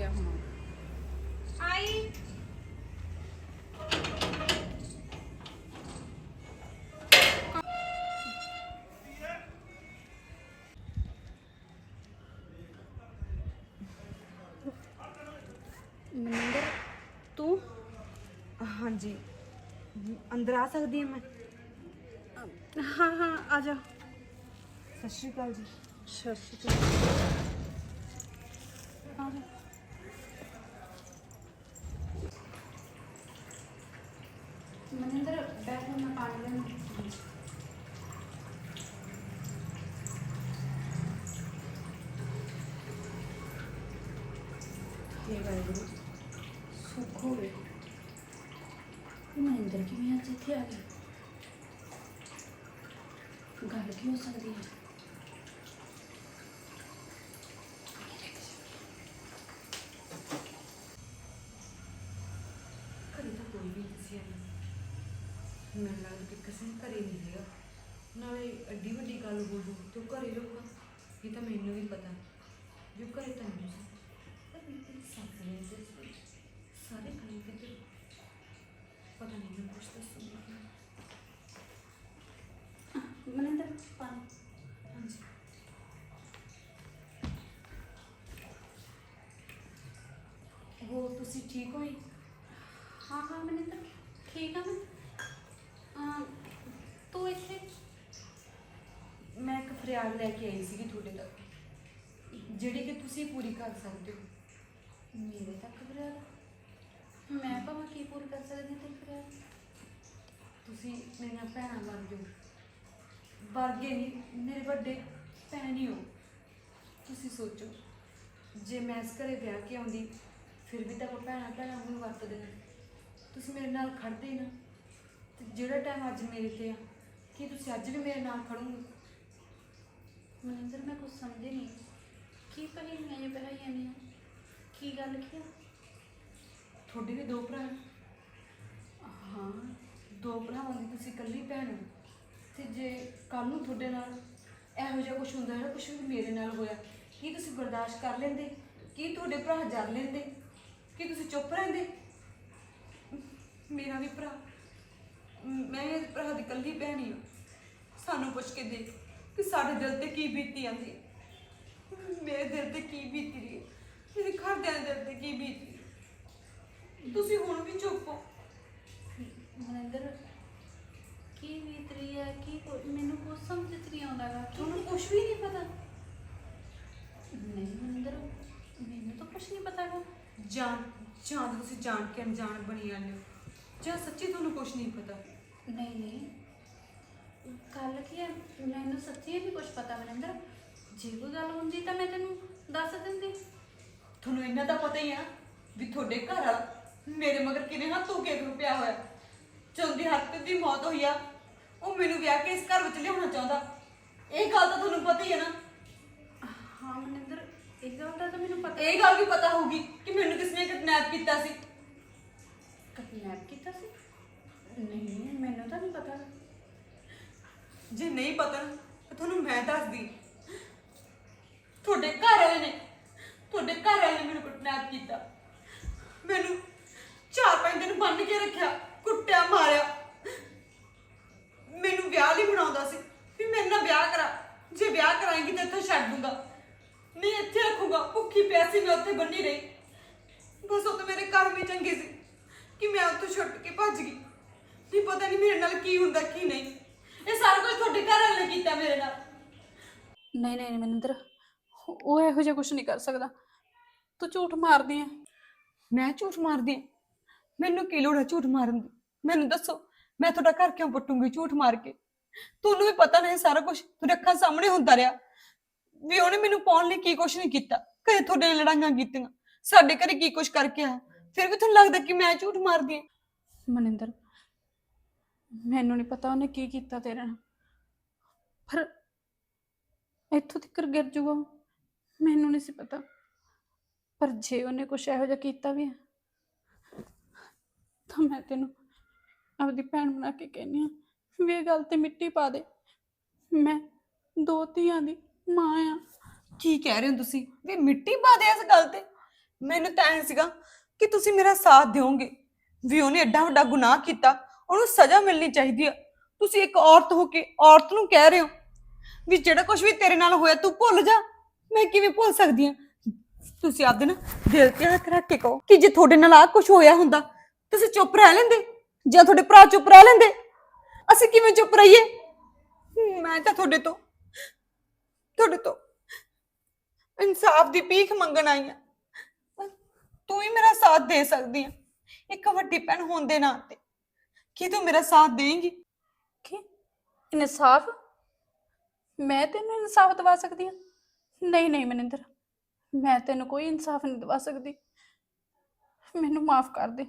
ਗਿਆ ਹੁਣ ਆਈ ਮਨਿੰਦਰ ਤੂੰ ਹਾਂਜੀ ਅੰਦਰ ਆ ਸਕਦੀ ਹਾਂ ਮੈਂ ਹਾਂ ਹਾਂ ਆ ਜਾ ਸਤਿ ਸ਼੍ਰੀ ਅਕਾਲ ਜੀ ਸਤਿ ਸ਼੍ਰੀ ਅਕਾਲ ਮਨਿੰਦਰ ਬੈਠ ਮੈਂ ਪਾਣੀ ਲੈਣ ਇਹ ਵਾਹਿਗੁਰੂ ਸੁੱਖ ਹੋਵੇ ਮਨਿੰਦਰ ਕਿਵੇਂ ਅੱਜ ਇੱਥੇ ਆ ਗਈ ਗੱਲ ਕੀ ਹੋ ਸਕਦੀ ਹੈ ਘਰੇ ਤਾਂ ਕੋਈ ਵੀ ਨਹੀਂ ਸੀ ਆਇਆ ਮੈਨੂੰ ਲੱਗਦਾ ਕਿ ਕਿਸੇ ਨੇ ਘਰੇ ਨਹੀਂ ਹੈਗਾ ਨਾਲੇ ਐਡੀ ਵੱਡੀ ਗੱਲ ਹੋ ਜੂ ਤੂੰ ਘਰੇ ਰਹੂਗਾ ਇਹ ਤਾਂ ਮੈਨੂੰ ਵੀ ਪਤਾ ਜੋ ਘਰੇ ਤਾਂ ਨਹੀਂ ਸੀ ਪਰ ਮੇਰੇ ਸੱਸ ਨੇ ਤੇ ਸਾਰੇ ਕੰਮ ਕੀਤੇ ਪਤਾ ਨਹੀਂ ਮੈਨੂੰ ਕੁਛ ਦੱਸੂਗੀ ਕਿ ਮਨਿੰਦਰ ਪਾਣੀ ਹਾਂਜੀ ਉਹ ਤੁਸੀਂ ਠੀਕ ਹੋਈ ਹਾਂ ਹਾਂ ਮਨਿੰਦਰ ਠੀਕ ਆ ਮੈਂ। ਅਮ, ਤੂੰ ਇੱਥੇ? ਮੈਂ ਇੱਕ ਫਰਿਆਦ ਲੈ ਕੇ ਆਈ ਸੀਗੀ ਤੁਹਾਡੇ ਤੱਕ ਜਿਹੜੀ ਕਿ ਤੁਸੀਂ ਪੂਰੀ ਕਰ ਸਕਦੇ ਹੋ। ਮੇਰੇ ਤੱਕ ਫਰਿਆਦ? ਮੈਂ ਭਾਵੇਂ ਕੀ ਪੂਰੀ ਕਰ ਸਕਦੀ ਹਾਂ ਤੇਰੀ ਫਰਿਆਦ? ਤੁਸੀਂ ਮੇਰੀਆਂ ਭੈਣਾਂ ਬਣ ਜਾਓ। ਵਰਗੇ ਨਹੀਂ ਮੇਰੇ ਵੱਡੇ ਭੈਣ ਹੀ ਹੋ। ਤੁਸੀਂ ਸੋਚੋ ਜੇ ਮੈਂ ਇਸ ਘਰੇ ਵਿਆਹ ਕੇ ਆਉਂਦੀ ਫਿਰ ਵੀ ਤਾਂ ਆਪਾਂ ਭੈਣਾਂ ਭੈਣਾਂ ਨੂੰ ਵਰਤਦੇ ਨੇ ਤੁਸੀਂ ਮੇਰੇ ਨਾਲ ਖੜਦੇ ਹੀ ਨਾ। ਤੇ ਜਿਹੜਾ ਟਾਈਮ ਅੱਜ ਮੇਰੇ ਤੇ ਆ ਕੀ ਤੁਸੀਂ ਅੱਜ ਵੀ ਮੇਰੇ ਨਾਲ ਖੜੋਗੇ ਮਨਿੰਦਰ ਮੈਂ ਕੁਝ ਸਮਝੀ ਨਹੀਂ। ਕੀ ਮੈਂ ਇਹ ਬਹਾਈਆਂ ਨਹੀਂ ਕੀ ਗੱਲ ਕੀ ਆ? ਤੁਹਾਡੇ ਵੀ ਦੋ ਭਰਾ ਨੇ। ਹਾਂ। ਦੋ ਭਰਾਵਾਂ ਦੀ ਤੁਸੀਂ ਇਕੱਲੀ ਭੈਣ ਹੋ। ਤੇ ਜੇ ਕੱਲ ਨੂੰ ਤੁਹਾਡੇ ਨਾਲ ਇਹੋ ਜਿਹਾ ਕੁਝ ਹੁੰਦਾ ਜਿਹੜਾ ਕੁਝ ਵੀ ਮੇਰੇ ਨਾਲ ਹੋਇਆ ਕੀ ਤੁਸੀਂ ਬਰਦਾਸ਼ਤ ਕਰ ਲੈਂਦੇ? ਕੀ ਤੁਹਾਡੇ ਭਰਾ ਜਰ ਲੈਂਦੇ? ਕੀ ਤੁਸੀਂ ਚੁੱਪ ਰਹਿੰਦੇ? ਮੇਰਾ ਵੀ ਭਰਾ। ਮੈਂ ਇਸ ਭਰਾ ਦੀ ਇਕੱਲੀ ਭੈਣ ਹੀ ਸਾਨੂੰ ਪੁੱਛ ਕੇ ਦੇਖ ਕਿ ਸਾਡੇ ਦਿਲ ਤੇ ਕੀ ਬੀਤੀ ਜਾਂਦੀ ਹੈ। ਮੇਰੇ ਦਿਲ ਤੇ ਕੀ ਬੀਤੀ ਰਹੀ ਮੇਰੇ ਘਰਦਿਆਂ ਦੇ ਦਿਲ ਤੇ ਕੀ ਬੀਤੀ। ਤੁਸੀਂ ਹੁਣ ਵੀ ਚੁੱਪ ਹੋ। ਮਨਿੰਦਰ ਕੀ ਬੀਤ ਰਹੀ ਹੈ? ਕੀ ਮੈਨੂੰ ਕੁਝ ਸਮਝ ਨਹੀਂ ਆਉਂਦਾਗਾ ਤੁਹਾਨੂੰ ਕੁਝ ਵੀ ਨਹੀਂ ਪਤਾ। ਨਹੀਂ ਮਨਿੰਦਰ ਮੈਨੂੰ ਤਾਂ ਕੁਝ ਨਹੀਂ ਪਤਾਗਾ ਜਾਣ ਜਾਂ ਤਾਂ ਤੁਸੀਂ ਜਾਣ ਕੇ ਅਣਜਾਣ ਬਣੀ ਜਾਂਦੇ ਹੋ। ਜਾਂ ਸੱਚੀ ਤੁਹਾਨੂੰ ਕੁਝ ਨਹੀਂ ਪਤਾ? ਨਹੀਂ ਨਹੀਂ। ਕੱਲ ਕੀ ਹੈ? ਮੈਨੂੰ ਸੱਚੀ ਨਹੀਂ ਕੁਝ ਪਤਾ ਮਨਿੰਦਰ। ਜੇ ਕੋਈ ਗੱਲ ਹੁੰਦੀ ਤਾਂ ਮੈਂ ਤੈਨੂੰ ਦੱਸ ਦਿੰਦੀ। ਤੁਹਾਨੂੰ ਇੰਨਾ ਤਾਂ ਪਤਾ ਹੀ ਆ ਵੀ ਤੁਹਾਡੇ ਘਰ ਵਾਲਾ ਮੇਰੇ ਮਗਰ ਕਿਵੇਂ ਹੱਥ ਧੋ ਕੇ ਪਿਆ ਹੋਇਆ ਚੰਦੀ ਹੱਥ ਦੀ ਮੌਤ ਹੋਈ ਆ ਉਹ ਮੈਨੂੰ ਵਿਆਹ ਕੇ ਇਸ ਘਰ ਵਿੱਚ ਲਿਆਉਣਾ ਚਾਹੁੰਦਾ। ਇਹ ਗੱਲ ਤਾਂ ਤੁਹਾਨੂੰ ਪਤਾ ਹੀ ਹੈ ਨਾ। ਹਾਂ ਗੱਲ ਦਾ ਤਾਂ ਮੈਨੂੰ ਪਤਾ ਇਹ ਗੱਲ ਵੀ ਪਤਾ ਹੋਊਗੀ ਕਿ ਮੈਨੂੰ ਕਿਸ ਨੇ ਕਿਡਨੈਪ ਕੀਤਾ ਸੀ। ਕਿਡਨੈਪ ਕੀਤਾ ਸੀ? ਨਹੀਂ ਮੈਨੂੰ ਤਾਂ ਨਹੀਂ ਪਤਾ। ਜੇ ਨਹੀਂ ਪਤਾ ਨਾ, ਤਾਂ ਤੁਹਾਨੂੰ ਮੈਂ ਦੱਸਦੀ। ਤੁਹਾਡੇ ਘਰ ਵਾਲੇ ਨੇ ਤੁਹਾਡੇ ਘਰ ਵਾਲੇ ਨੇ ਮੈਨੂੰ ਕਿਡਨੈਪ ਕੀਤਾ। ਮੈਨੂੰ ਚਾਰ ਪੰਜ ਦਿਨ ਬੰਨ ਕੇ ਰੱਖਿਆ ਕੁੱਟਿਆ ਮਾਰਿਆ। ਮੈਨੂੰ ਵਿਆਹ ਲਈ ਬਣਾਉਂਦਾ ਸੀ ਵੀ ਮੇਰੇ ਨਾਲ ਵਿਆਹ ਕਰਾ। ਜੇ ਵਿਆਹ ਕਰਾਏਂਗੀ ਤਾਂ ਇੱਥੇ ਛੱਡ ਦੂੰਗਾ। ਨਹੀਂ ਇੱਥੇ ਰੱਖੂਗਾ। ਭੁੱਖੀ ਪਿਆਸੀ ਮੈਂ ਉੱਥੇ ਬੰਨੀ ਰਹੀ। ਬਸ ਉਹ ਤਾਂ ਮੇਰੇ ਘਰ ਵੀ ਚੰਗੇ ਸੀ ਕਿ ਮੈਂ ਉੱਥੋਂ ਛੁੱਟ ਕੇ ਭੱਜ ਗਈ। ਨਹੀਂ ਪਤਾ ਨਹੀਂ ਮੇਰੇ ਨਾਲ ਕੀ ਹੁੰਦਾ ਕੀ ਨਹੀਂ। ਇਹ ਸਾਰਾ ਕੁਝ ਤੁਹਾਡੇ ਘਰ ਵਾਲੇ ਨੇ ਕੀਤਾ ਮੇਰੇ ਨਾਲ। ਨਹੀਂ ਨਹੀਂ ਮਨਿੰਦਰ ਉਹ ਇਹੋ ਜਿਹਾ ਕੁਝ ਨਹੀਂ ਕਰ ਸਕਦਾ। ਤੂੰ ਝੂਠ ਮਾਰਦੀ ਹੈ ਮੈਂ ਝੂਠ ਮਾਰਦੀ ਹਾਂ ਮੈਨੂੰ ਕੀ ਲੋੜ ਹੈ ਝੂਠ ਮਾਰਨ ਦੀ? ਮੈਨੂੰ ਦੱਸੋ ਮੈਂ ਤੁਹਾਡਾ ਘਰ ਕਿਉਂ ਪੱਟੂੰਗੀ ਝੂਠ ਮਾਰ ਕੇ? ਤੁਹਾਨੂੰ ਵੀ ਪਤਾ ਨਹੀਂ ਸਾਰਾ ਕੁਝ ਤੁਹਾਡੇ ਅੱਖਾਂ ਸਾਹਮਣੇ ਹੁੰਦਾ ਰਿਹਾ। ਵੀ ਉਹਨੇ ਮੈਨੂੰ ਪਾਉਣ ਲਈ ਕੀ ਕੁਛ ਨਹੀਂ ਕੀਤਾ ਕਦੇ ਤੁਹਾਡੇ ਨਾਲ ਲੜਾਈਆਂ ਕੀਤੀਆਂ, ਸਾਡੇ ਘਰੇ ਕੀ ਕੁਝ ਕਰਕੇ ਆ ਫਿਰ ਵੀ ਤੁਹਾਨੂੰ ਲੱਗਦਾ ਕਿ ਮੈਂ ਝੂਠ ਮਾਰਦੀ ਹਾਂ? ਮਨਿੰਦਰ, ਮੈਨੂੰ ਨਹੀਂ ਪਤਾ ਉਹਨੇ ਕੀ ਕੀਤਾ ਤੇਰੇ ਨਾਲ। ਪਰ ਇੱਥੋਂ ਤੱਕ ਗਿਰ ਜੂਗਾ ਉਹ। ਮੈਨੂੰ ਨਹੀਂ ਸੀ ਪਤਾ। ਪਰ ਜੇ ਉਹਨੇ ਕੁਛ ਇਹੋ ਜਿਹਾ ਕੀਤਾ ਵੀ ਹੈ, ਤਾਂ ਮੈਂ ਤੈਨੂੰ ਆਪਦੀ ਭੈਣ ਬਣਾ ਕੇ ਕਹਿੰਦੀ ਹਾਂ ਵੀ ਇਹ ਗੱਲ ਤੇ ਮਿੱਟੀ ਪਾ ਦੇ। ਮੈਂ ਦੋ ਧੀਆਂ ਦੀ ਮਾਂ ਆ। ਕੀ ਕਹਿ ਰਹੇ ਹੋ ਤੁਸੀਂ? ਵੀ ਮਿੱਟੀ ਪਾ ਦੇ ਇਸ ਗੱਲ ਤੇ? ਮੈਨੂੰ ਤਾਂ ਐਂ ਸੀਗਾ ਕਿ ਤੁਸੀਂ ਮੇਰਾ ਸਾਥ ਦਿਓਗੇ। ਵੀ ਉਹਨੇ ਐਡਾ ਵੱਡਾ ਗੁਨਾਹ ਕੀਤਾ, ਉਹਨੂੰ ਸਜ਼ਾ ਮਿਲਣੀ ਚਾਹੀਦੀ ਆ। ਤੁਸੀਂ ਇੱਕ ਔਰਤ ਹੋ ਕੇ ਔਰਤ ਨੂੰ ਕਹਿ ਰਹੇ ਹੋ ਵੀ ਜਿਹੜਾ ਕੁਝ ਵੀ ਤੇਰੇ ਨਾਲ ਹੋਇਆ ਤੂੰ ਭੁੱਲ ਜਾ। ਮੈਂ ਕਿਵੇਂ ਭੁੱਲ ਸਕਦੀ ਆ? ਤੁਸੀਂ ਆਪਦੇ ਨਾ ਦਿਲ ਤੇ ਹੱਥ ਰੱਖ ਕੇ ਕਹੋ ਕਿ ਜੇ ਤੁਹਾਡੇ ਨਾਲ ਆ ਕੁਝ ਹੋਇਆ ਹੁੰਦਾ, ਤੁਸੀਂ ਚੁੱਪ ਰਹਿ ਲੈਂਦੇ। ਜਾਂ ਤੁਹਾਡੇ ਭਰਾ ਚੁੱਪ ਰਹਿ ਲੈਂਦੇ। ਅਸੀਂ ਕਿਵੇਂ ਚੁੱਪ ਰਹੀਏ? ਮੈਂ ਤਾਂ ਤੁਹਾਡੇ ਤੋਂ ਤੁਹਾਡੇ ਤੋਂ। ਇਨਸਾਫ ਦੀ ਭੀਖ ਮੰਗਣ ਆਈ ਆ। ਤੂੰ ਹੀ ਮੇਰਾ ਸਾਥ ਦੇ ਸਕਦੀ ਆ। ਇੱਕ ਵੱਡੀ ਭੈਣ ਹੋਣ ਦੇ ਨਾਤੇ ਕੀ ਤੂੰ ਮੇਰਾ ਸਾਥ ਦੇਂਗੀ? ਕੀ? ਇਨਸਾਫ? ਮੈਂ ਤੈਨੂੰ ਇਨਸਾਫ ਦਵਾ ਸਕਦੀ ਹਾਂ ਨਹੀਂ ਨਹੀਂ ਮਨਿੰਦਰ। ਮੈਂ ਤੈਨੂੰ ਕੋਈ ਇਨਸਾਫ ਨਹੀਂ ਦਵਾ ਸਕਦੀ। ਮੈਨੂੰ ਮਾਫ ਕਰ ਦੇ।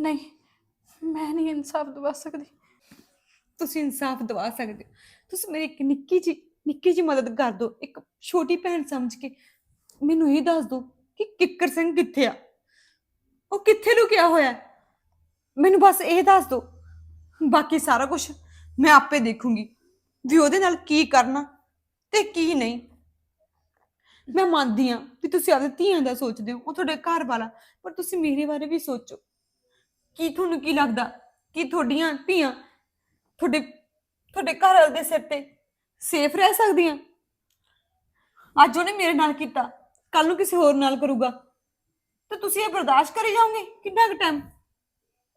ਨਹੀਂ ਮੈਂ ਨਹੀਂ ਇਨਸਾਫ ਦਵਾ ਸਕਦੀ। ਤੁਸੀਂ ਇਨਸਾਫ ਦਵਾ ਸਕਦੇ ਹੋ। ਤੁਸੀਂ ਮੇਰੀ ਇੱਕ ਨਿੱਕੀ ਜੀ ਨਿੱਕੀ ਜੀ ਮਦਦ ਕਰ ਦਿਓ ਇੱਕ ਛੋਟੀ ਭੈਣ ਸਮਝ ਕੇ। ਮੈਨੂੰ ਇਹ ਦੱਸ ਦਿਓ ਕਿ ਕਿੱਕਰ ਸਿੰਘ ਕਿੱਥੇ ਆ? ਉਹ ਕਿੱਥੇ ਲੁਕਿਆ ਹੋਇਆ ਹੈ? ਮੈਨੂੰ ਬਸ ਇਹ ਦੱਸ ਦਿਓ ਬਾਕੀ ਸਾਰਾ ਕੁਝ ਮੈਂ ਆਪੇ ਦੇਖੂੰਗੀ ਵੀ ਉਹਦੇ ਨਾਲ ਕੀ ਕਰਨਾ ਤੇ ਕੀ ਨਹੀਂ। ਮੈਂ ਮੰਨਦੀ ਹਾਂ ਵੀ ਤੁਸੀਂ ਆਪਦੇ ਧੀਆਂ ਦਾ ਸੋਚਦੇ ਹੋ, ਉਹ ਤੁਹਾਡੇ ਘਰ ਵਾਲਾ, ਪਰ ਤੁਸੀਂ ਮੇਰੇ ਬਾਰੇ ਵੀ ਸੋਚੋ। ਕੀ ਤੁਹਾਨੂੰ ਕੀ ਲੱਗਦਾ? ਕਿ ਤੁਹਾਡੀਆਂ ਧੀਆਂ ਤੁਹਾਡੇ ਤੁਹਾਡੇ ਘਰ ਵਾਲੇ ਦੇ ਸਿਰ ਤੇ ਸੇਫ ਰਹਿ ਸਕਦੀਆਂ ਅੱਜ ਉਹਨੇ ਮੇਰੇ ਨਾਲ ਕੀਤਾ। ਕੱਲ ਨੂੰ ਕਿਸੇ ਹੋਰ ਨਾਲ ਕਰੂਗਾ। ਤਾਂ ਤੁਸੀਂ ਇਹ ਬਰਦਾਸ਼ਤ ਕਰੀ ਜਾਓਗੇ? ਕਿੰਨਾ ਕੁ ਟਾਈਮ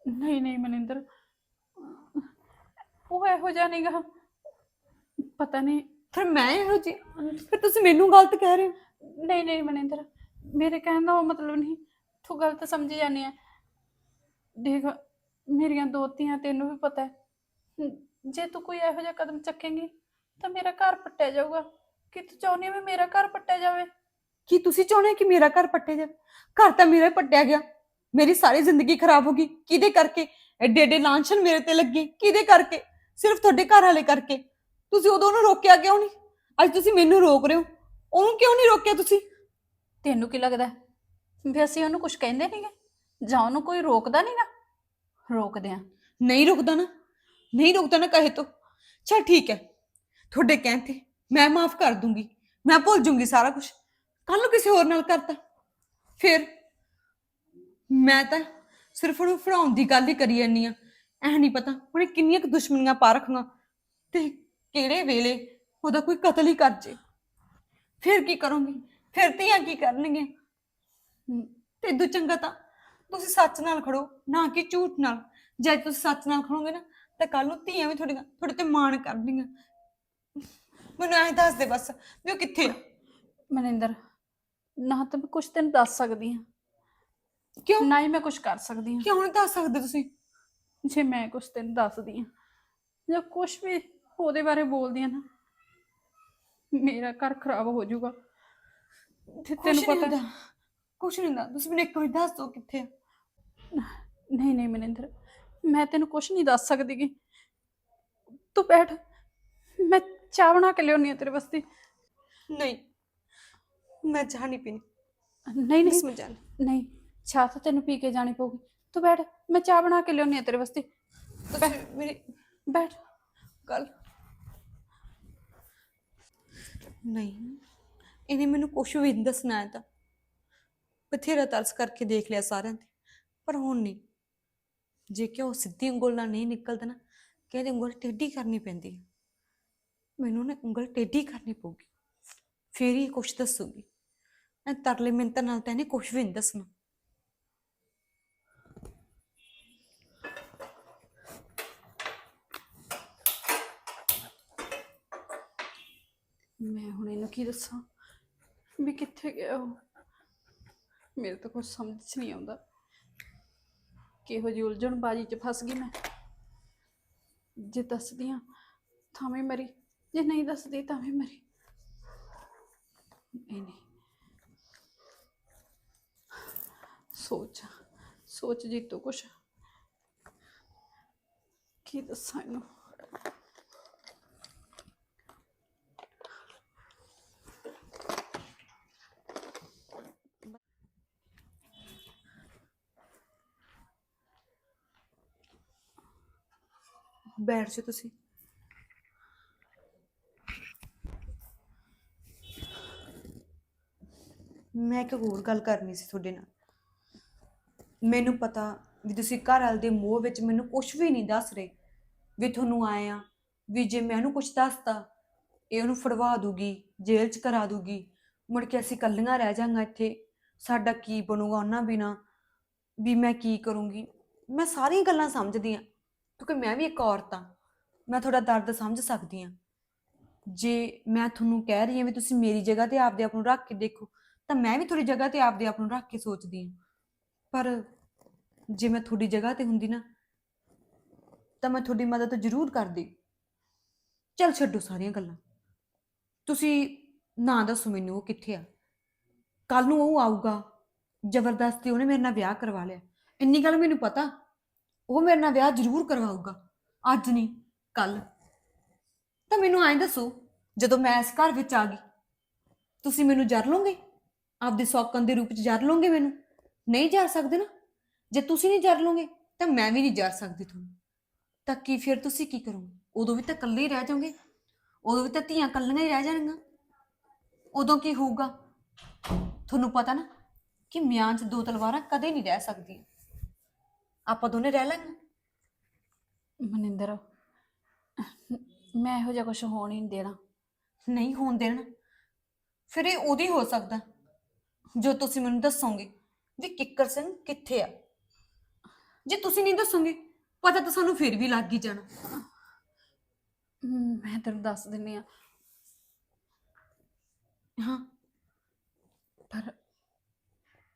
ਨਹੀਂ ਨਹੀਂ ਮਨਿੰਦਰ। ਉਹ ਇਹੋ ਜਿਹਾ ਨਹੀਂਗਾ ਪਤਾ ਨਹੀਂ। ਫਿਰ ਮੈਂ ਇਹੋ ਜੀ ਫਿਰ ਤੁਸੀਂ ਮੈਨੂੰ ਗਲਤ ਕਹਿ ਰਹੇ ਹੋ? ਨਹੀਂ ਨਹੀਂ ਮਨਿੰਦਰ। ਮੇਰੇ ਕਹਿਣ ਦਾ ਉਹ ਮਤਲਬ ਨਹੀਂ। ਤੂੰ ਗਲਤ ਸਮਝੀ ਜਾਂਦੀ ਹੈ ਦੇਖ ਮੇਰੀਆਂ ਦੋ ਧੀਆਂ ਤੈਨੂੰ ਵੀ ਪਤਾ ਹੈ। ਜੇ ਤੂੰ ਕੋਈ ਇਹੋ ਜਿਹਾ ਕਦਮ ਚੱਕੇਂਗੀ ਤਾਂ ਮੇਰਾ ਘਰ ਪੱਟਿਆ ਜਾਊਗਾ। ਕਿ ਤੂੰ ਚਾਹੁੰਦੀ ਹੈ ਵੀ ਮੇਰਾ ਘਰ ਪੱਟਿਆ ਜਾਵੇ? ਕੀ ਤੁਸੀਂ ਚਾਹੁੰਦੇ ਹੋ ਕਿ ਮੇਰਾ ਘਰ ਪੱਟੇ ਜਾਵੇ? ਘਰ ਤਾਂ ਮੇਰਾ ਹੀ ਪੱਟਿਆ ਗਿਆ। ਮੇਰੀ ਸਾਰੀ ਜ਼ਿੰਦਗੀ ਖਰਾਬ ਹੋ ਗਈ। ਕਿਹਦੇ ਕਰਕੇ? ਐਡੇ ਐਡੇ ਲਾਂਛਨ ਮੇਰੇ ਤੇ ਲੱਗੇ। ਕਿਹਦੇ ਕਰਕੇ? ਸਿਰਫ ਤੁਹਾਡੇ ਘਰ ਵਾਲੇ ਕਰਕੇ। ਤੁਸੀਂ ਉਦੋਂ ਉਹਨੂੰ ਰੋਕਿਆ ਕਿਉਂ ਨਹੀਂ? ਅੱਜ ਤੁਸੀਂ ਮੈਨੂੰ ਰੋਕ ਰਹੇ ਹੋ। ਉਹਨੂੰ ਕਿਉਂ ਨਹੀਂ ਰੋਕਿਆ ਤੁਸੀਂ? ਤੈਨੂੰ ਕੀ ਲੱਗਦਾ ਹੈ? ਵੀ ਅਸੀਂ ਉਹਨੂੰ ਕੁਝ ਕਹਿੰਦੇ ਨਹੀਂਗੇ ਜਾਂ ਉਹਨੂੰ ਕੋਈ ਰੋਕਦਾ ਨਹੀਂਗਾ ਰੋਕਦੇ ਆ ਨਹੀਂ ਰੁਕਦਾ ਨਾ। ਨਹੀਂ ਰੁਕਦਾ ਨਾ ਕਹੇ ਤੋ। ਚਲ ਠੀਕ ਹੈ। ਤੁਹਾਡੇ ਕਹਿਣ ਤੇ ਮੈਂ ਮਾਫ ਕਰ ਦੂੰਗੀ, ਮੈਂ ਭੁੱਲ ਜੂੰਗੀ ਸਾਰਾ ਕੁਝ ਕੱਲ ਨੂੰ ਕਿਸੇ ਹੋਰ ਨਾਲ ਕਰਤਾ। ਫਿਰ ਮੈਂ ਤਾਂ ਸਿਰਫ ਉਹਨੂੰ ਫੜਾਉਣ ਦੀ ਗੱਲ ਹੀ ਕਰੀ ਜਾਂਦੀ ਆ ਐ ਨਹੀਂ ਪਤਾ ਉਹਨੇ ਕਿੰਨੀਆਂ ਕੁ ਦੁਸ਼ਮਣੀਆਂ ਪਾ ਰੱਖੀਆਂ ਤੇ ਕਿਹੜੇ ਵੇਲੇ ਉਹਦਾ ਕੋਈ ਕਤਲ ਹੀ ਕਰ ਜੇ। ਫਿਰ ਕੀ ਕਰੋਗੇ? ਫਿਰ ਧੀਆਂ ਕੀ ਕਰਨਗੀਆਂ? ਤੇ ਇਦੋਂ ਚੰਗਾ ਤਾਂ ਤੁਸੀਂ ਸੱਚ ਨਾਲ ਖੜੋ, ਨਾ ਕਿ ਝੂਠ ਨਾਲ। ਜੇ ਤੁਸੀਂ ਸੱਚ ਨਾਲ ਖੜੋਗੇ ਨਾ, ਤਾਂ ਕੱਲ ਨੂੰ ਧੀਆਂ ਵੀ ਤੁਹਾਡੀਆਂ ਤੁਹਾਡੇ ਤੇ ਮਾਣ ਕਰਨਗੀਆਂ। ਮੈਨੂੰ ਐਂ ਦੱਸ ਦੇ ਬਸ ਵੀ ਉਹ ਕਿੱਥੇ ਆ? ਮਨਿੰਦਰ ਨਾ ਤਾਂ ਮੈਂ ਕੁਝ ਤੈਨੂੰ ਦੱਸ ਸਕਦੀ ਹਾਂ। ਕਿਉਂ? ਨਾ ਹੀ ਮੈਂ ਕੁਝ ਕਰ ਸਕਦੀ ਹਾਂ। ਕਿਉਂ ਨਹੀਂ ਦੱਸ ਸਕਦੇ ਤੁਸੀਂ? ਜੇ ਮੈਂ ਕੁਝ ਤੈਨੂੰ ਦੱਸਦੀ ਹਾਂ ਜਾਂ ਕੁਝ ਵੀ ਉਹਦੇ ਬਾਰੇ ਬੋਲਦੀ ਹਾਂ ਨਾ ਮੇਰਾ ਘਰ ਖਰਾਬ ਹੋ ਜਾਊਗਾ। ਤੇ ਤੈਨੂੰ ਪਤਾ ਕੁਛ ਨਹੀਂ ਹੁੰਦਾ। ਤੁਸੀਂ ਮੈਨੂੰ ਇੱਕ ਵਾਰ ਦੱਸ ਦਿਓ ਕਿੱਥੇ ਆ। ਨਹੀਂ ਨਹੀਂ ਮਨਿੰਦਰ ਮੈਂ ਤੈਨੂੰ ਕੁਝ ਨਹੀਂ ਦੱਸ ਸਕਦੀ ਗੀ। ਤੂੰ ਬੈਠ ਮੈਂ ਚਾਹ ਬਣਾ ਕੇ ਲਿਆਉਣੀ ਆ ਤੇਰੇ ਵਾਸਤੇ? ਨਹੀਂ ਮੈਂ ਚਾਹ ਨਹੀਂ ਪੀਣੀ। ਨਹੀਂ ਨਹੀਂ। ਮੈਂ ਜਾਣਾ ਨਹੀਂ ਚਾਹ ਤਾਂ ਤੈਨੂੰ ਪੀ ਕੇ ਜਾਣੀ ਪਊਗੀ। ਤੂੰ ਬੈਠ ਮੈਂ ਚਾਹ ਬਣਾ ਕੇ ਲਿਆਉਣੀ ਆ ਤੇਰੇ ਵਾਸਤੇ। ਤੁਸੀਂ ਮੇਰੀ ਬੈਠ। ਗੱਲ ਨਹੀਂ ਇਹਨੇ ਮੈਨੂੰ ਕੁਛ ਵੀ ਨਹੀਂ ਦੱਸਣਾ ਹੈ ਤਾਂ। ਬਥੇਰਾ ਤਰਸ ਕਰਕੇ ਦੇਖ ਲਿਆ ਸਾਰਿਆਂ ਤੇ। ਪਰ ਹੁਣ ਨਹੀਂ। ਜੇ ਕਿ ਉਹ ਸਿੱਧੀ ਉਂਗਲ ਨਾਲ ਨਹੀਂ ਨਿਕਲਦਾ ਨਾ ਕਹਿੰਦੇ ਉਂਗਲ ਟੇਢੀ ਕਰਨੀ ਪੈਂਦੀ ਹੈ? ਮੈਨੂੰ ਨਾ ਉਂਗਲ ਟੇਢੀ ਕਰਨੀ ਪਊਗੀ। ਫੇਰ ਹੀ ਕੁਛ ਦੱਸੂਗੀ। ਐ ਤਰਲੇ ਮਿੰਤਾਂ ਨਾਲ ਤਾਂ ਇਹਨੇ ਕੁਛ ਵੀ ਨਹੀਂ ਦੱਸਣਾ। ਮੈਂ ਹੁਣ ਇਹਨੂੰ ਕੀ ਦੱਸਾਂ? ਵੀ ਕਿੱਥੇ ਗਿਆ ਉਹ? ਮੇਰੇ ਤਾਂ ਕੁਝ ਸਮਝ 'ਚ ਨਹੀਂ ਆਉਂਦਾ। ਕਿਹੋ ਜਿਹੀ ਉਲਝਣ ਬਾਜੀ 'ਚ ਫਸ ਗਈ ਮੈਂ। ਜੇ ਦੱਸਦੀ ਹਾਂ ਤਾਂ ਵੀ ਮਰੀ ਜੇ ਨਹੀਂ ਦੱਸਦੀ ਤਾਂ ਵੀ ਮਰੀ। ਨਹੀਂ ਨਹੀਂ। ਸੋਚ ਸੋਚ ਜੀ ਤੂੰ ਕੁਛ। ਕੀ ਦੱਸਾਂ ਇਹਨੂੰ? ਬੈਠ ਜਾਓ ਤੁਸੀਂ। ਮੈਂ ਇੱਕ ਹੋਰ ਗੱਲ ਕਰਨੀ ਸੀ ਤੁਹਾਡੇ ਨਾਲ। ਮੈਨੂੰ ਪਤਾ ਵੀ ਤੁਸੀਂ ਘਰ ਵਾਲੇ ਦੇ ਮੋਹ ਵਿੱਚ ਮੈਨੂੰ ਕੁਝ ਵੀ ਨਹੀਂ ਦੱਸ ਰਹੇ। ਵੀ ਤੁਹਾਨੂੰ ਆਏ ਆ, ਵੀ ਜੇ ਮੈਂ ਉਹਨੂੰ ਕੁਝ ਦੱਸਤਾ, ਇਹ ਉਹਨੂੰ ਫੜਵਾ ਦੂਗੀ, ਜੇਲ੍ਹ 'ਚ ਕਰਾ ਦੂਗੀ। ਮੁੜ ਕੇ ਅਸੀਂ ਕੱਲੀਆਂ ਰਹਿ ਜਾਾਂਗਾ ਇੱਥੇ। ਸਾਡਾ ਕੀ ਬਣੂਗਾ ਉਹਨਾਂ ਬਿਨਾ? ਵੀ ਮੈਂ ਕੀ ਕਰੂੰਗੀ? ਮੈਂ ਸਾਰੀਆਂ ਗੱਲਾਂ ਸਮਝਦੀ ਆ ਕਿਉਂਕਿ ਮੈਂ ਵੀ ਇੱਕ ਔਰਤ ਆ ਮੈਂ ਤੁਹਾਡਾ ਦਰਦ ਸਮਝ ਸਕਦੀ ਆ ਜੇ ਮੈਂ ਤੁਹਾਨੂੰ ਕਹਿ ਰਹੀ ਹਾਂ ਵੀ ਤੁਸੀਂ ਮੇਰੀ ਜਗ੍ਹਾ ਤੇ ਆਪਦੇ ਆਪ ਨੂੰ ਰੱਖ ਕੇ ਦੇਖੋ ਤਾਂ ਮੈਂ ਵੀ ਤੁਹਾਡੀ ਜਗ੍ਹਾ ਤੇ ਆਪਦੇ ਆਪ ਨੂੰ ਰੱਖ ਕੇ ਸੋਚਦੀ ਹਾਂ। ਪਰ ਜੇ ਮੈਂ ਤੁਹਾਡੀ ਜਗ੍ਹਾ ਤੇ ਹੁੰਦੀ ਨਾ, ਤਾਂ ਮੈਂ ਤੁਹਾਡੀ ਮਦਦ ਜ਼ਰੂਰ ਕਰਦੀ। ਚਲ ਛੱਡੋ ਸਾਰੀਆਂ ਗੱਲਾਂ। ਤੁਸੀਂ ਨਾ ਦੱਸੋ ਮੈਨੂੰ ਉਹ ਕਿੱਥੇ ਆ। ਕੱਲ ਨੂੰ ਉਹ ਆਊਗਾ। ਜ਼ਬਰਦਸਤੀ ਉਹਨੇ ਮੇਰੇ ਨਾਲ ਵਿਆਹ ਕਰਵਾ ਲਿਆ। ਇੰਨੀ ਗੱਲ ਮੈਨੂੰ ਪਤਾ। ਉਹ ਮੇਰੇ ਨਾਲ ਵਿਆਹ ਜ਼ਰੂਰ ਕਰਵਾਊਗਾ। ਅੱਜ ਨਹੀਂ ਕੱਲ ਤਾਂ ਮੈਨੂੰ ਐਂ ਦੱਸੋ, ਜਦੋਂ ਮੈਂ ਇਸ ਘਰ ਵਿੱਚ ਆ ਗਈ, ਤੁਸੀਂ ਮੈਨੂੰ ਜਰ ਲੋਗੇ ਆਪਦੇ ਸੌਕਣ ਦੇ ਰੂਪ ਚ ਜਰ ਲੋਗੇ ਮੈਨੂੰ? ਨਹੀਂ ਜਰ ਸਕਦੇ ਨਾ? ਜੇ ਤੁਸੀਂ ਨਹੀਂ ਜਰ ਲੋਗੇ ਤਾਂ ਮੈਂ ਵੀ ਨਹੀਂ ਜਰ ਸਕਦੀ ਤੁਹਾਨੂੰ। ਤਾਂ ਕੀ ਫਿਰ ਤੁਸੀਂ ਕੀ ਕਰੋਗੇ? ਉਦੋਂ ਵੀ ਤਾਂ ਇਕੱਲੇ ਹੀ ਰਹਿ ਜਾਓਗੇ। ਉਦੋਂ ਵੀ ਤਾਂ ਧੀਆਂ ਇਕੱਲੀਆਂ ਹੀ ਰਹਿ ਜਾਣਗੀਆਂ। ਉਦੋਂ ਕੀ ਹੋਊਗਾ? ਤੁਹਾਨੂੰ ਪਤਾ ਨਾ ਕਿ ਮਿਆਂ 'ਚ ਦੋ ਤਲਵਾਰਾਂ ਕਦੇ ਨਹੀਂ ਰਹਿ ਸਕਦੀਆਂ। ਆਪਾਂ ਦੋਨੇ ਰਹਿ ਲਾਂਗੇ। ਮਨਿੰਦਰ ਮੈਂ ਇਹੋ ਜਿਹਾ ਕੁਝ ਹੋਣ ਹੀ ਨਹੀਂ ਦੇਣਾ। ਨਹੀਂ ਹੋਣ ਦੇਣਾ। ਫਿਰ ਇਹ ਉਹਦੀ ਹੋ ਸਕਦਾ। ਜੋ ਤੁਸੀਂ ਮੈਨੂੰ ਦੱਸੋਗੇ ਵੀ ਕਿੱਕਰ ਸਿੰਘ ਕਿੱਥੇ ਆ? ਜੇ ਤੁਸੀਂ ਨਹੀਂ ਦੱਸੋਗੇ ਪਤਾ ਤਾਂ ਸਾਨੂੰ ਫਿਰ ਵੀ ਲੱਗ ਹੀ ਜਾਣਾ। ਮੈਂ ਤੈਨੂੰ ਦੱਸ ਦਿੰਨੀ ਆ। ਹਾਂ। ਪਰ